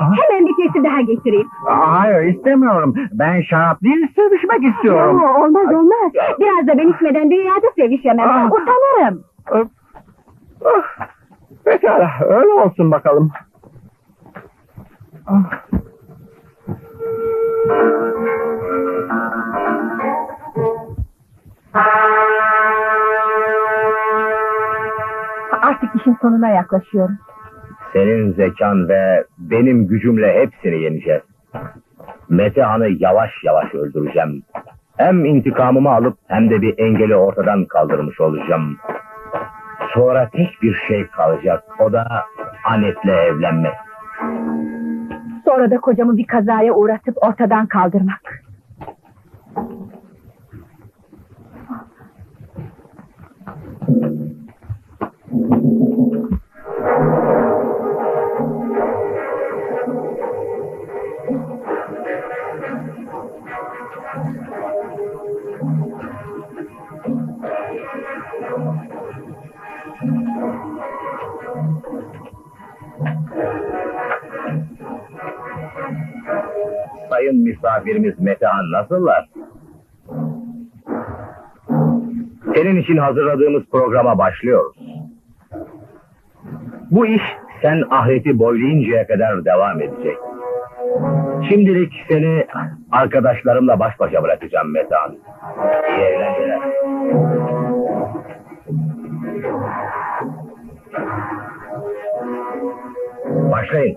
Hemen bir kesi daha getireyim. Hayır istemiyorum. Ben şarap değil sevişmek istiyorum. Oo, olmaz olmaz. Biraz da ben içmeden dünyada sevişemem. Ah. Utanırım. Öf. Ah, Pekala öyle olsun bakalım. Ah. Artık işin sonuna yaklaşıyorum. Senin zekan ve benim gücümle hepsini yeneceğiz. Metehan'ı yavaş yavaş öldüreceğim. Hem intikamımı alıp hem de bir engeli ortadan kaldırmış olacağım. Sonra tek bir şey kalacak. O da Anet'le evlenmek. Sonra da kocamı bir kazaya uğratıp ortadan kaldırmak. Sayın misafirimiz Metehan nasıllar? Senin için hazırladığımız programa başlıyoruz. Bu iş sen ahireti boylayıncaya kadar devam edecek. Şimdilik seni arkadaşlarımla baş başa bırakacağım Metehan. İyi eğlenceler. Başlayın.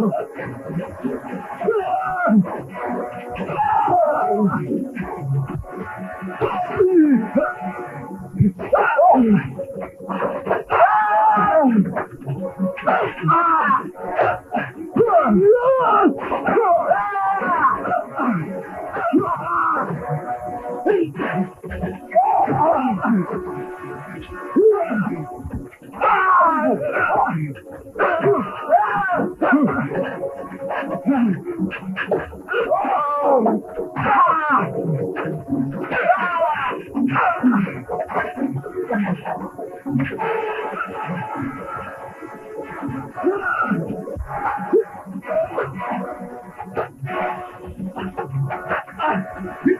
I don't know. Ah!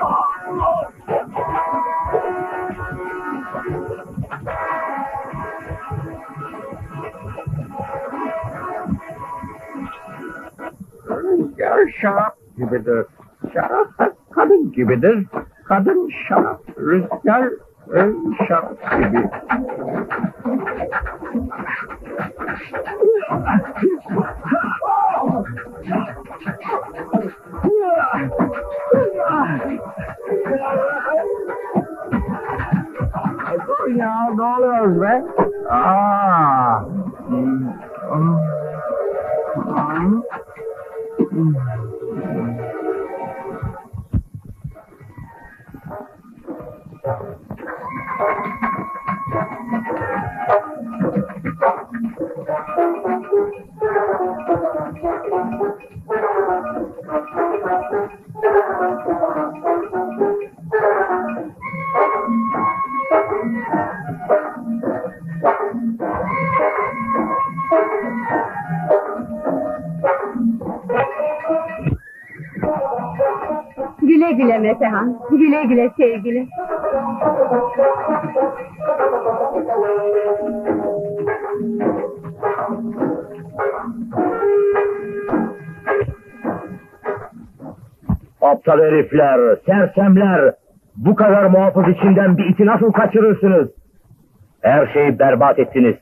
Oh! Rüzgar şarap gibidir. Şarap kadın gibidir. Kadın şarap. Rüzgar şarap gibi. knows, right? Ah. Thank you. Güle Metehan. Güle güle sevgili. Aptal herifler, sersemler. Bu kadar muhafız içinden bir iti nasıl kaçırırsınız? Her şeyi berbat ettiniz.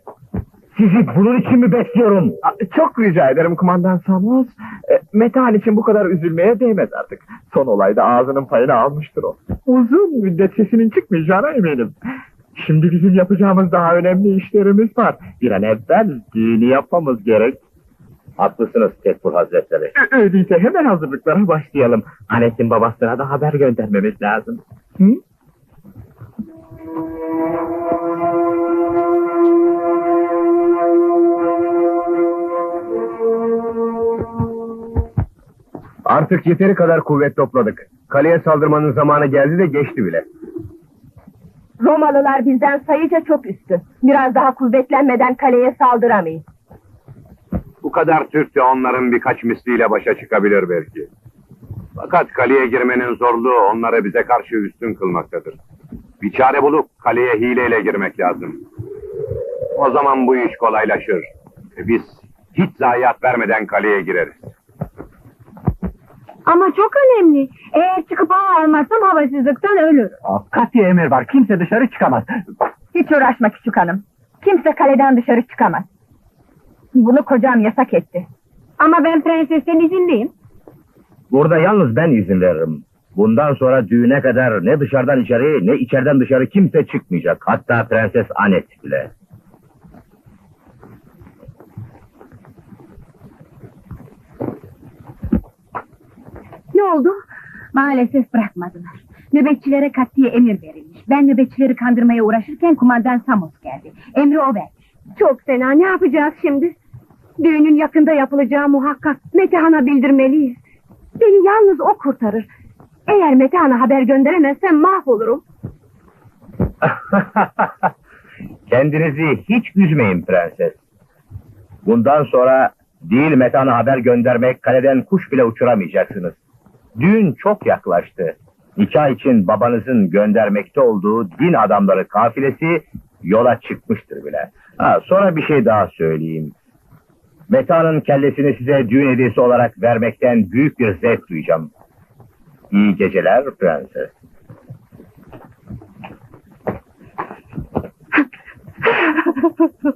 Sizi bunun için mi besliyorum? Çok rica ederim kumandan Samos. E, Metehan için bu kadar üzülmeye değmez artık. Son olayda ağzının payını almıştır o. Uzun müddet sesinin çıkmayacağına eminim. Şimdi bizim yapacağımız daha önemli işlerimiz var. Bir an evvel düğünü yapmamız gerek. Haklısınız Tekfur Hazretleri. Öyleyse hemen hazırlıklara başlayalım. Anet'in babasına da haber göndermemiz lazım. Hı? Artık yeteri kadar kuvvet topladık. Kaleye saldırmanın zamanı geldi de geçti bile. Romalılar bizden sayıca çok üstün. Biraz daha kuvvetlenmeden kaleye saldıramayız. Bu kadar Türk de onların birkaç misliyle başa çıkabilir belki. Fakat kaleye girmenin zorluğu onları bize karşı üstün kılmaktadır. Bir çare bulup kaleye hileyle girmek lazım. O zaman bu iş kolaylaşır. Biz hiç zayiat vermeden kaleye gireriz. Ama çok önemli. Eğer çıkıp hava almazsam havasızlıktan ölürüm. Kat'i emir var. Kimse dışarı çıkamaz. Hiç uğraşma küçük hanım. Kimse kaleden dışarı çıkamaz. Bunu kocam yasak etti. Ama ben prensesten izinliyim. Burada yalnız ben izin veririm. Bundan sonra düğüne kadar ne dışarıdan içeri ne içeriden dışarı kimse çıkmayacak. Hatta Prenses Anet bile. Ne oldu? Maalesef bırakmadılar. Nöbetçilere katliye emir verilmiş. Ben nöbetçileri kandırmaya uğraşırken kumandan Samos geldi. Emri o vermiş. Çok fena. Ne yapacağız şimdi? Düğünün yakında yapılacağı muhakkak. Metehan'a bildirmeliyiz. Beni yalnız o kurtarır. Eğer Metehan'a haber gönderemezsem mahvolurum. Kendinizi hiç üzmeyin prenses. Bundan sonra değil Metan'a haber göndermek kaleden kuş bile uçuramayacaksınız. Düğün çok yaklaştı. Nikah için babanızın göndermekte olduğu din adamları kafilesi yola çıkmıştır bile. Ha, sonra bir şey daha söyleyeyim. Meta'nın kellesini size düğün hediyesi olarak vermekten büyük bir zevk duyacağım. İyi geceler prenses.